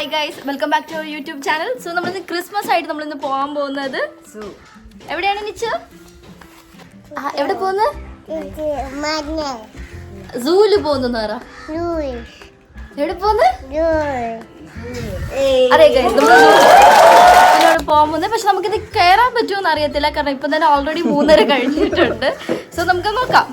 Hi guys welcome back to our YouTube channel so നമ്മൾ ഇന്ന് Christmas ആയിട്ട് നമ്മൾ ഇന്ന് പോകാൻ പോകുന്നത്. സോ എവിടെയാണ് നിച്ചു? ആ, എവിടെ പോകുന്നത് സൂൽ പോകുന്നു എവിടെ പോകുന്നത് പോകാൻ പോകുന്നത്. പക്ഷെ നമുക്കിത് കയറാൻ പറ്റുമെന്ന് അറിയത്തില്ല. കാരണം ഇപ്പം തന്നെ ഓൾറെഡി മൂന്നര കഴിഞ്ഞിട്ടുണ്ട്. സോ നമുക്ക് നോക്കാം.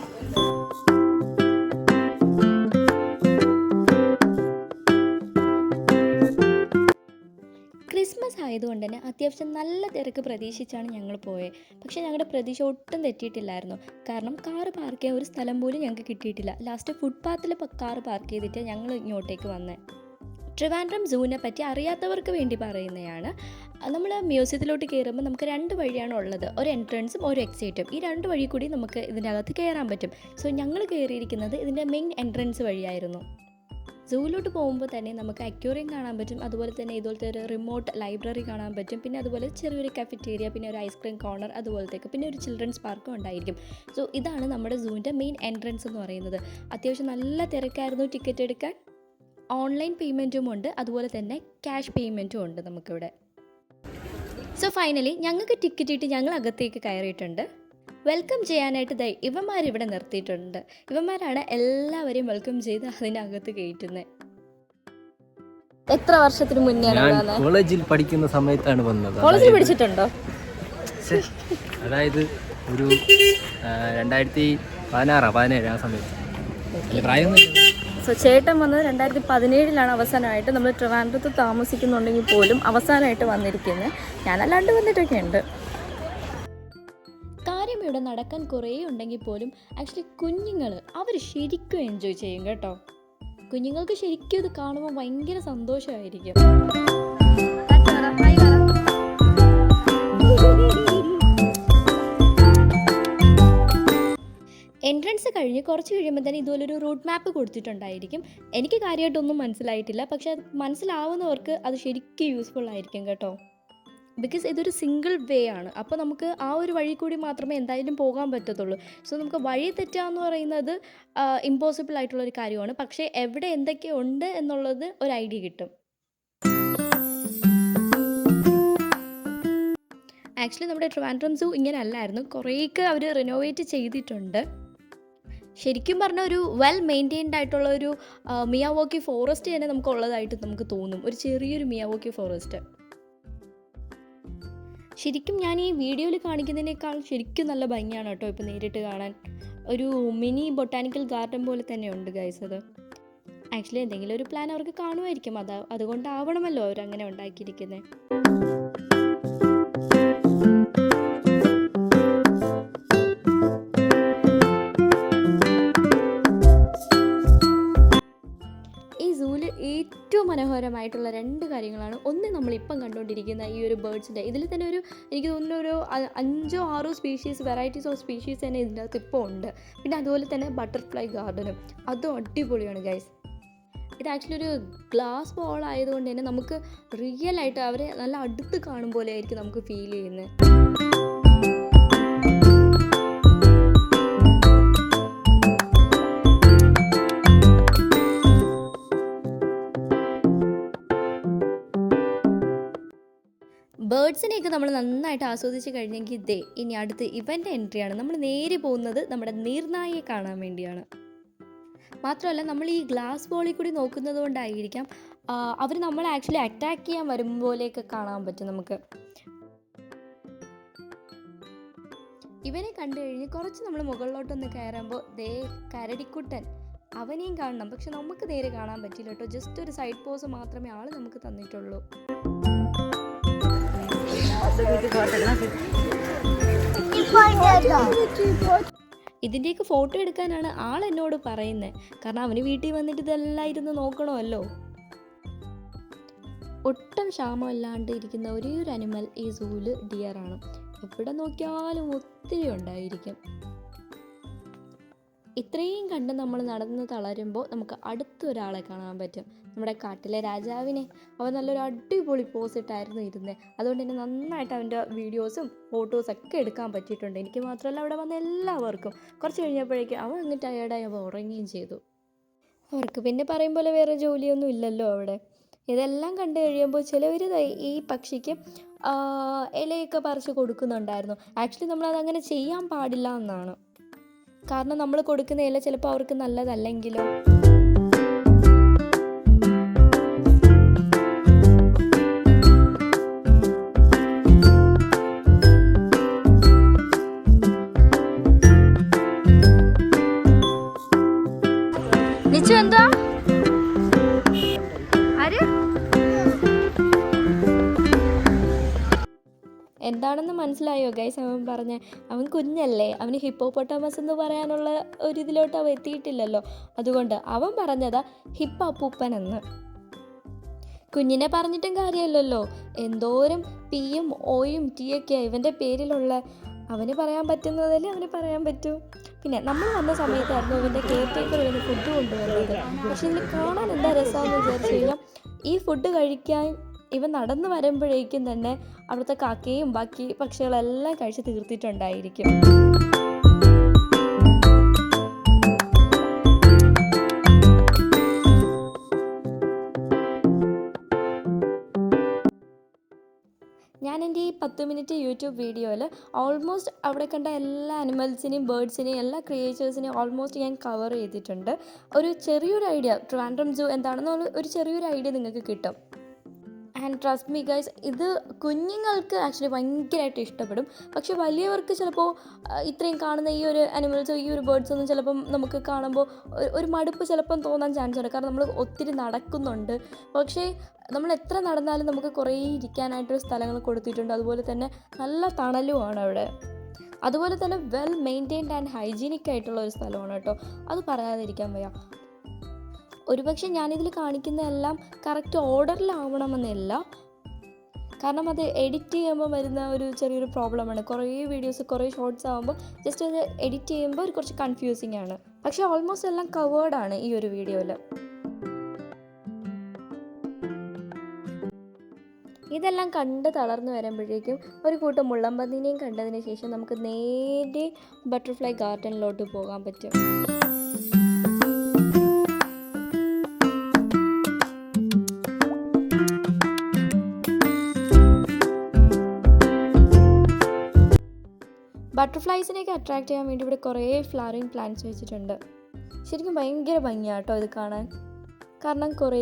ആയതുകൊണ്ട് തന്നെ അത്യാവശ്യം നല്ല തിരക്ക് പ്രതീക്ഷിച്ചാണ് ഞങ്ങൾ പോയത് പക്ഷേ ഞങ്ങളുടെ പ്രതീക്ഷ ഒട്ടും തെറ്റിയിട്ടില്ലായിരുന്നു. കാരണം കാറ് പാർക്ക് ചെയ്യാൻ ഒരു സ്ഥലം പോലും ഞങ്ങൾക്ക് കിട്ടിയിട്ടില്ല. ലാസ്റ്റ് ഫുട്പാത്തിൽ കാറ് പാർക്ക് ചെയ്തിട്ട് ഞങ്ങൾ ഇങ്ങോട്ടേക്ക് വന്നത് ട്രിവാൻഡ്രം സൂവിനെ പറ്റി അറിയാത്തവർക്ക് വേണ്ടി പറയുന്നതാണ്. നമ്മൾ മ്യൂസിയത്തിലോട്ട് കയറുമ്പോൾ നമുക്ക് രണ്ട് വഴിയാണ് ഉള്ളത്. ഒരു എൻട്രൻസും ഒരു എക്സിറ്റും ഈ രണ്ട് വഴി കൂടി നമുക്ക് ഇതിനകത്ത് കയറാൻ പറ്റും. സോ ഞങ്ങൾ കയറിയിരിക്കുന്നത് ഇതിന്റെ മെയിൻ എൻട്രൻസ് വഴിയായിരുന്നു. സൂവിലോട്ട് പോകുമ്പോൾ തന്നെ നമുക്ക് അക്യൂറിയം കാണാൻ പറ്റും. അതുപോലെ തന്നെ ഇതുപോലത്തെ ഒരു റിമോട്ട് ലൈബ്രറി കാണാൻ പറ്റും. പിന്നെ അതുപോലെ ചെറിയൊരു കഫറ്റേരിയ പിന്നെ ഒരു ഐസ്ക്രീം കോർണർ അതുപോലത്തേക്ക്. പിന്നെ ഒരു ചിൽഡ്രൻസ് പാർക്കും ഉണ്ടായിരിക്കും. സോ ഇതാണ് നമ്മുടെ സൂവിന്റെ മെയിൻ എൻട്രൻസ് എന്ന് പറയുന്നത്. അത്യാവശ്യം നല്ല തിരക്കായിരുന്നു ടിക്കറ്റ് എടുക്കാൻ. ഓൺലൈൻ പേയ്മെന്റും ഉണ്ട്. അതുപോലെ തന്നെ ക്യാഷ് പേയ്മെന്റും ഉണ്ട് നമുക്കിവിടെ. സോ ഫൈനലി ഞങ്ങൾക്ക് ടിക്കറ്റ് ഇട്ട് ഞങ്ങൾ അകത്തേക്ക് കയറിയിട്ടുണ്ട്. വെൽക്കം ചെയ്യാനായിട്ട് ദൈ ഇവന്മാരിവിടെ നിർത്തിയിട്ടുണ്ട്. ഇവന്മാരാണ് എല്ലാവരെയും വെൽക്കം ചെയ്ത് അതിനകത്ത് കയറ്റുന്നത് എത്ര വർഷത്തിന് മുന്നേ കോളേജിൽ പഠിക്കുന്ന സമയത്താണ് വന്നത്. കോളേജിൽ പഠിച്ചിട്ടുണ്ടോ? അതായത് ഒരു ആ, രണ്ടായിരത്തി പതിനാറാ പതിനേഴ് ആ സമയത്ത്. സോ ചേട്ടൻ വന്നത് രണ്ടായിരത്തി പതിനേഴിലാണ് അവസാനമായിട്ട്. നമ്മൾ ട്രിവാൻഡ്രത്ത് താമസിക്കുന്നുണ്ടെങ്കിൽ പോലും അവസാനമായിട്ട് വന്നിരിക്കുന്നത് ഞാനല്ലാണ്ട് വന്നിട്ടൊക്കെ ഉണ്ട് ഇവിടെ നടക്കാൻ കുറേ ഉണ്ടെങ്കിൽ പോലും ആക്ച്വലി കുഞ്ഞുങ്ങൾ അവർ ശരിക്കും എൻജോയ് ചെയ്യും കേട്ടോ. കുഞ്ഞുങ്ങൾക്ക് ശരിക്കും ഇത് കാണുമ്പോൾ ഭയങ്കര സന്തോഷമായിരിക്കും. എൻട്രൻസ് കഴിഞ്ഞ് കുറച്ച് കഴിയുമ്പോൾ തന്നെ ഇതുപോലൊരു റൂട്ട് മാപ്പ് കൊടുത്തിട്ടുണ്ടായിരിക്കും. എനിക്ക് കാര്യമായിട്ടൊന്നും മനസ്സിലായിട്ടില്ല. പക്ഷെ അത് മനസ്സിലാവുന്നവർക്ക് അത് ശരിക്കും യൂസ്ഫുൾ ആയിരിക്കും കേട്ടോ. ബിക്കോസ് ഇതൊരു സിംഗിൾ വേ ആണ്. അപ്പോൾ നമുക്ക് ആ ഒരു വഴി കൂടി മാത്രമേ എന്തായാലും പോകാൻ പറ്റത്തുള്ളൂ. സോ നമുക്ക് വഴി തെറ്റാന്ന് പറയുന്നത് ഇമ്പോസിബിൾ ആയിട്ടുള്ള ഒരു കാര്യമാണ്. പക്ഷേ എവിടെ എന്തൊക്കെ ഉണ്ട് എന്നുള്ളത് ഒരു ഐഡിയ കിട്ടും. ആക്ച്വലി നമ്മുടെ ട്രിവാൻഡ്രം സൂ ഇങ്ങനെ അല്ലായിരുന്നു കുറേയൊക്കെ അവർ റിനോവേറ്റ് ചെയ്തിട്ടുണ്ട്. ശരിക്കും പറഞ്ഞ ഒരു വെൽ മെയിന്റെയിൻഡ് ആയിട്ടുള്ള ഒരു മിയാവോക്കി ഫോറസ്റ്റ് തന്നെ നമുക്ക് ഉള്ളതായിട്ട് നമുക്ക് തോന്നും. ഒരു ചെറിയൊരു മിയാവോക്കി ഫോറസ്റ്റ് ശരിക്കും ഞാൻ ഈ വീഡിയോയിൽ കാണിക്കുന്നതിനേക്കാൾ ശരിക്കും നല്ല ഭംഗിയാണ് കേട്ടോ ഇപ്പോൾ നേരിട്ട് കാണാൻ. ഒരു മിനി ബൊട്ടാനിക്കൽ ഗാർഡൻ പോലെ തന്നെ ഉണ്ട് ഗൈസ് അത്. ആക്ച്വലി എന്തെങ്കിലും ഒരു പ്ലാൻ അവർക്ക് കാണുമായിരിക്കും. അത് അതുകൊണ്ടാവണമല്ലോ അവരങ്ങനെ ഉണ്ടാക്കിയിരിക്കുന്നത് ഒന്ന് നമ്മളിപ്പം കണ്ടുകൊണ്ടിരിക്കുന്ന ഈ ഒരു ബേർഡ്സിന്റെ ഇതിൽ തന്നെ ഒരു എനിക്ക് തോന്നുന്നു ഒരു അഞ്ചോ ആറോ സ്പീഷീസ് വെറൈറ്റീസ് ഓഫ് സ്പീഷീസ് തന്നെ ഇതിന്റെ അകത്ത് ഇപ്പോൾ ഉണ്ട്. പിന്നെ അതുപോലെ തന്നെ ബട്ടർഫ്ലൈ ഗാർഡനും അതും അടിപൊളിയാണ് ഗൈസ് ഇത് ആക്ച്വലി ഒരു ഗ്ലാസ് ബോൾ ആയതുകൊണ്ട് തന്നെ നമുക്ക് റിയൽ ആയിട്ട് അവരെ നല്ല അടുത്ത് കാണും പോലെ ആയിരിക്കും നമുക്ക് ഫീൽ ചെയ്യുന്നത്. ബേർഡ്സിനെയൊക്കെ നമ്മൾ നന്നായിട്ട് ആസ്വദിച്ച് കഴിഞ്ഞെങ്കിൽ ഇതേ ഇനി അടുത്ത് ഇവന്റെ എൻട്രിയാണ് നമ്മൾ നേരെ പോകുന്നത് നമ്മുടെ നീർനായയെ കാണാൻ വേണ്ടിയാണ്. മാത്രമല്ല നമ്മൾ ഈ ഗ്ലാസ് ബോളിൽ കൂടി നോക്കുന്നത് കൊണ്ടായിരിക്കാം അവർ നമ്മളെ ആക്ച്വലി അറ്റാക്ക് ചെയ്യാൻ വരും പോലെയൊക്കെ കാണാൻ പറ്റും നമുക്ക്. ഇവനെ കണ്ടു കഴിഞ്ഞ് കുറച്ച് നമ്മൾ മുകളിലോട്ടൊന്ന് കയറുമ്പോൾ ദേ കരടിക്കുട്ടൻ അവനെയും കാണണം. പക്ഷെ നമുക്ക് നേരെ കാണാൻ പറ്റില്ല കേട്ടോ. ജസ്റ്റ് ഒരു സൈഡ് പോസ് മാത്രമേ ആൾ നമുക്ക് തന്നിട്ടുള്ളൂ. ഇതിന്റെയൊക്കെ ഫോട്ടോ എടുക്കാനാണ് ആൾ എന്നോട് പറയുന്നത് കാരണം അവന് വീട്ടിൽ വന്നിട്ട് ഇതെല്ലാം ഇരുന്ന് നോക്കണമല്ലോ. ഒട്ടും ക്ഷാമമില്ലാണ്ട് ഇരിക്കുന്ന ഒരേ ഒരു അനിമൽ ഈ സൂൽ ഡിയറാണ് എവിടെ നോക്കിയാലും ഒത്തിരി ഉണ്ടായിരിക്കും. ഇത്രയും കണ്ട് നമ്മൾ നടന്ന് തളരുമ്പോൾ നമുക്ക് അടുത്തൊരാളെ കാണാൻ പറ്റും. നമ്മുടെ കാട്ടിലെ രാജാവിനെ. അവൻ നല്ലൊരു അടിപൊളി പോസ് ഇട്ടായിരുന്നു ഇരുന്നത് അതുകൊണ്ട് തന്നെ നന്നായിട്ട് അവന്റെ വീഡിയോസും ഫോട്ടോസും ഒക്കെ എടുക്കാൻ പറ്റിയിട്ടുണ്ട്. എനിക്ക് മാത്രമല്ല അവിടെ വന്ന എല്ലാവർക്കും. കുറച്ച് കഴിഞ്ഞപ്പോഴേക്കും അവൻ അങ്ങ് ടയേർഡായി അവൻ ഉറങ്ങുകയും ചെയ്തു. അവർക്ക് പിന്നെ പറയും പോലെ വേറെ ജോലിയൊന്നും ഇല്ലല്ലോ അവിടെ. ഇതെല്ലാം കണ്ടു കഴിയുമ്പോൾ ചിലവർ ഈ പക്ഷിക്ക് ഇലയൊക്കെ പറിച്ച് കൊടുക്കുന്നുണ്ടായിരുന്നു. ആക്ച്വലി നമ്മളത് അങ്ങനെ ചെയ്യാൻ പാടില്ല എന്നാണ്. കാരണം നമ്മൾ കൊടുക്കുന്ന ഇല ചിലപ്പോൾ അവർക്ക് നല്ലതല്ലെങ്കിലോ? മനസ്സിലായോ? ഗൈസ് അവൻ പറഞ്ഞ അവൻ കുഞ്ഞല്ലേ അവന് ഹിപ്പോപ്പൊട്ടാമസ് എന്ന് പറയാനുള്ള ഒരു ഇതിലോട്ട് അവൻ എത്തിയിട്ടില്ലല്ലോ. അതുകൊണ്ട് അവൻ പറഞ്ഞതാ ഹിപ്പപ്പൂപ്പൻ എന്ന്. കുഞ്ഞിനെ പറഞ്ഞിട്ടും കാര്യമല്ലല്ലോ. എന്തോരം പിയും ഓയും ടീയൊക്കെയാണ് ഇവന്റെ പേരിലുള്ള. അവന് പറയാൻ പറ്റുന്നതല്ലേ അവന് പറയാൻ പറ്റൂ. പിന്നെ നമ്മൾ വന്ന സമയത്തായിരുന്നു ഇവന്റെ കെയർ ടേക്കർ ഇവന് ഫുഡ് കൊണ്ടുവന്നത്. പക്ഷെ ഇതിൽ കാണാൻ എന്താ രസമാണെന്ന് വിചാരിച്ചു കഴിഞ്ഞാൽ ഈ ഫുഡ് കഴിക്കാൻ ഇവൻ നടന്നു വരുമ്പോഴേക്കും തന്നെ അവിടുത്തെ കാക്കയും ബാക്കി പക്ഷികളെല്ലാം കഴിച്ച് തീർത്തിട്ടുണ്ടായിരിക്കും. ഞാൻ എന്റെ ഈ പത്ത് മിനിറ്റ് യൂട്യൂബ് വീഡിയോയിൽ ഓൾമോസ്റ്റ് അവിടെ കണ്ട എല്ലാ അനിമൽസിനെയും ബേർഡ്സിനെയും എല്ലാ ക്രിയേച്ചേഴ്സിനെയും ഓൾമോസ്റ്റ് ഞാൻ കവർ ചെയ്തിട്ടുണ്ട്. ഒരു ചെറിയൊരു ഐഡിയ ട്രിവാൻഡ്രം ജൂ എന്താണെന്നുള്ള ഒരു ചെറിയൊരു ഐഡിയ നിങ്ങൾക്ക് കിട്ടും. ആൻഡ് ട്രസ്റ്റ് മീ ഗൈസ് ഇത് കുഞ്ഞുങ്ങൾക്ക് ആക്ച്വലി ഭയങ്കരമായിട്ട് ഇഷ്ടപ്പെടും. പക്ഷെ വലിയവർക്ക് ചിലപ്പോൾ ഇത്രയും കാണുന്ന ഈ ഒരു അനിമൽസ് ഈ ഒരു ബേർഡ്സ് ഒന്നും ചിലപ്പം നമുക്ക് കാണുമ്പോൾ ഒരു- മടുപ്പ് ചിലപ്പം തോന്നാൻ ചാൻസ് ഉണ്ട്. കാരണം നമ്മൾ ഒത്തിരി നടക്കുന്നുണ്ട്. പക്ഷേ നമ്മൾ എത്ര നടന്നാലും നമുക്ക് കുറേ ഇരിക്കാനായിട്ടൊരു സ്ഥലങ്ങൾ കൊടുത്തിട്ടുണ്ട്. അതുപോലെ തന്നെ നല്ല തണലുമാണ് അവിടെ. അതുപോലെ തന്നെ വെൽ മെയിന്റെയിൻഡ് ആൻഡ് ഹൈജീനിക് ആയിട്ടുള്ള ഒരു സ്ഥലമാണ് കേട്ടോ. അത് പറയാതിരിക്കാൻ വയ്യ. ഒരുപക്ഷെ ഞാനിതിൽ കാണിക്കുന്നതെല്ലാം കറക്റ്റ് ഓർഡറിലാവണമെന്നില്ല കാരണം അത് എഡിറ്റ് ചെയ്യുമ്പോൾ വരുന്ന ഒരു ചെറിയൊരു പ്രോബ്ലമാണ് കുറേ വീഡിയോസ് കുറേ ഷോർട്സ് ആകുമ്പോൾ ജസ്റ്റ് അത് എഡിറ്റ് ചെയ്യുമ്പോൾ ഒരു കുറച്ച് കൺഫ്യൂസിങ് ആണ്. പക്ഷെ ഓൾമോസ്റ്റ് എല്ലാം കവേർഡ് ആണ് ഈ ഒരു വീഡിയോയിൽ ഇതെല്ലാം കണ്ട് തളർന്നു വരുമ്പോഴേക്കും ഒരു കൂട്ടം മുള്ളമ്പന്നിനെയും കണ്ടതിന് ശേഷം നമുക്ക് നേരെ ബട്ടർഫ്ലൈ ഗാർഡനിലോട്ട് പോകാൻ പറ്റും. ബട്ടർഫ്ലൈസിനെയൊക്കെ അട്രാക്ട് ചെയ്യാൻ വേണ്ടി ഇവിടെ കുറേ ഫ്ലവറിങ് പ്ലാന്റ്സ് വെച്ചിട്ടുണ്ട്. ശരിക്കും ഭയങ്കര ഭംഗിയാട്ടോ ഇത് കാണാൻ. കാരണം കുറേ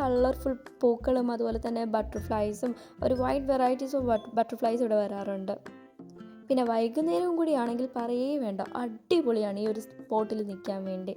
കളർഫുൾ പൂക്കളും അതുപോലെ തന്നെ ബട്ടർഫ്ലൈസും ഒരു വൈഡ് വെറൈറ്റീസ് ഓഫ് ബട്ടർഫ്ലൈസ് ഇവിടെ വരാറുണ്ട്. പിന്നെ വൈകുന്നേരവും കൂടിയാണെങ്കിൽ പറയേ വേണ്ട അടിപൊളിയാണ് ഈ ഒരു സ്പോട്ടിൽ നിൽക്കാൻ വേണ്ടി.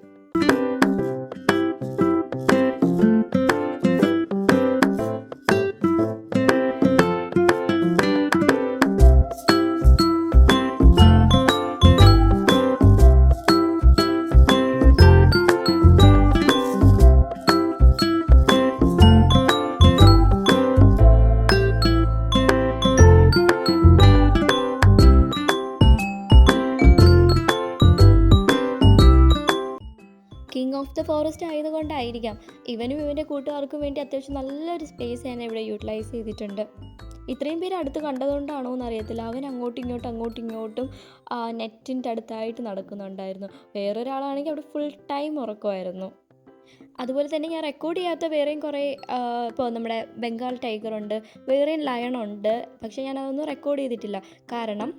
ദ ഫോറസ്റ്റ് ആയതുകൊണ്ടായിരിക്കാം. ഇവനും ഇവന്റെ കൂട്ടുകാർക്കും വേണ്ടി അത്യാവശ്യം നല്ലൊരു സ്പേസ് ഞാൻ ഇവിടെ യൂട്ടിലൈസ് ചെയ്തിട്ടുണ്ട്. ഇത്രയും പേര് അടുത്ത് കണ്ടതുകൊണ്ടാണോ എന്നറിയത്തില്ല. അവൻ അങ്ങോട്ടും ഇങ്ങോട്ടും അങ്ങോട്ടും ഇങ്ങോട്ടും നെറ്റിന്റെ അടുത്തായിട്ട് നടക്കുന്നുണ്ടായിരുന്നു. വേറൊരാളാണെങ്കിൽ അവിടെ ഫുൾ ടൈം ഉറക്കമായിരുന്നു. അതുപോലെ തന്നെ ഞാൻ റെക്കോർഡ് ചെയ്യാത്ത വേറെയും കുറേ ഇപ്പോൾ നമ്മുടെ ബംഗാൾ ടൈഗർ ഉണ്ട് വേറെയും ലയൺ ഉണ്ട്. പക്ഷേ ഞാൻ അതൊന്നും റെക്കോർഡ് ചെയ്തിട്ടില്ല. കാരണം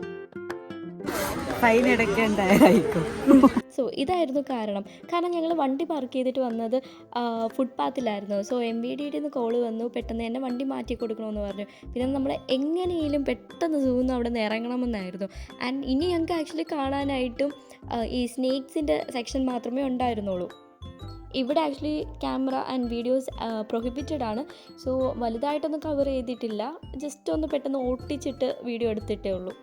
ഫൈൻ അടയ്ക്കേണ്ടായിരിക്കും സോ ഇതായിരുന്നു കാരണം. കാരണം ഞങ്ങൾ വണ്ടി പാർക്ക് ചെയ്തിട്ട് വന്നത് ഫുട്പാത്തിലായിരുന്നു സോ എം വി ഡിയുടെ നിന്ന് കോൾ വന്നു. പെട്ടെന്ന് തന്നെ വണ്ടി മാറ്റി കൊടുക്കണമെന്ന് പറഞ്ഞു. പിന്നെ നമ്മൾ എങ്ങനെയും പെട്ടെന്ന് സൂന്ന് അവിടെ നിന്ന് ഇറങ്ങണമെന്നായിരുന്നു. ആൻഡ് ഇനി ഞങ്ങൾക്ക് ആക്ച്വലി കാണാനായിട്ടും ഈ സ്നേക്സിന്റെ സെക്ഷൻ മാത്രമേ ഉണ്ടായിരുന്നുള്ളൂ. ഇവിടെ actually camera and videos prohibited ആണ്. സോ വലുതായിട്ടൊന്നും കവർ ചെയ്തിട്ടില്ല. ജസ്റ്റ് ഒന്ന് പെട്ടെന്ന് ഓട്ടിച്ചിട്ട് വീഡിയോ എടുത്തിട്ടേ ഉള്ളൂ.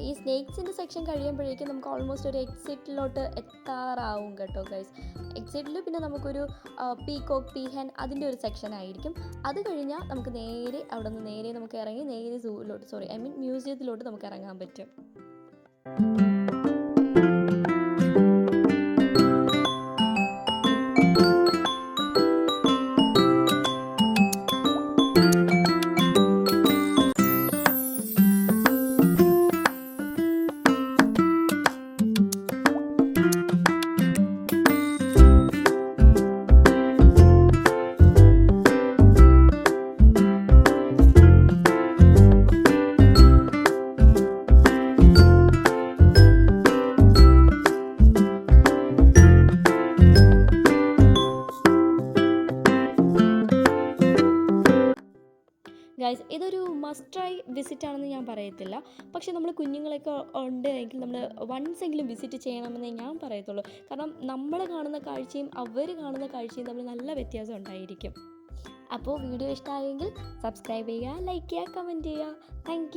ഈ സ്നേക്സിന്റെ സെക്ഷൻ കഴിയുമ്പോഴേക്കും നമുക്ക് ഓൾമോസ്റ്റ് ഒരു എക്സിറ്റിലോട്ട് എത്താറാവും കേട്ടോ ഗൈസ് എക്സിറ്റിൽ പിന്നെ നമുക്കൊരു പീകോക്ക് പീഹൻ അതിന്റെ ഒരു സെക്ഷൻ ആയിരിക്കും. അത് കഴിഞ്ഞാൽ നമുക്ക് നേരെ അവിടെ നിന്ന് നേരെ നമുക്ക് ഇറങ്ങി നേരെ സൂവിലോട്ട് സോറി ഐ മീൻ മ്യൂസിയത്തിലോട്ട് നമുക്ക് ഇറങ്ങാൻ പറ്റും. ഗൈസ് ഇതൊരു മസ്റ്റ് ട്രൈ വിസിറ്റ് ആണെന്ന് ഞാൻ പറയത്തില്ല. പക്ഷേ നമ്മൾ കുഞ്ഞുങ്ങളൊക്കെ ഉണ്ട് എങ്കിൽ നമ്മൾ വൺസ് എങ്കിലും വിസിറ്റ് ചെയ്യണമെന്നേ ഞാൻ പറയത്തുള്ളൂ. കാരണം നമ്മൾ കാണുന്ന കാഴ്ചയും അവർ കാണുന്ന കാഴ്ചയും തമ്മിൽ നല്ല വ്യത്യാസം ഉണ്ടായിരിക്കും. അപ്പോൾ വീഡിയോ ഇഷ്ടമായെങ്കിൽ സബ്സ്ക്രൈബ് ചെയ്യുക ലൈക്ക് ചെയ്യുക കമന്റ് ചെയ്യുക. താങ്ക്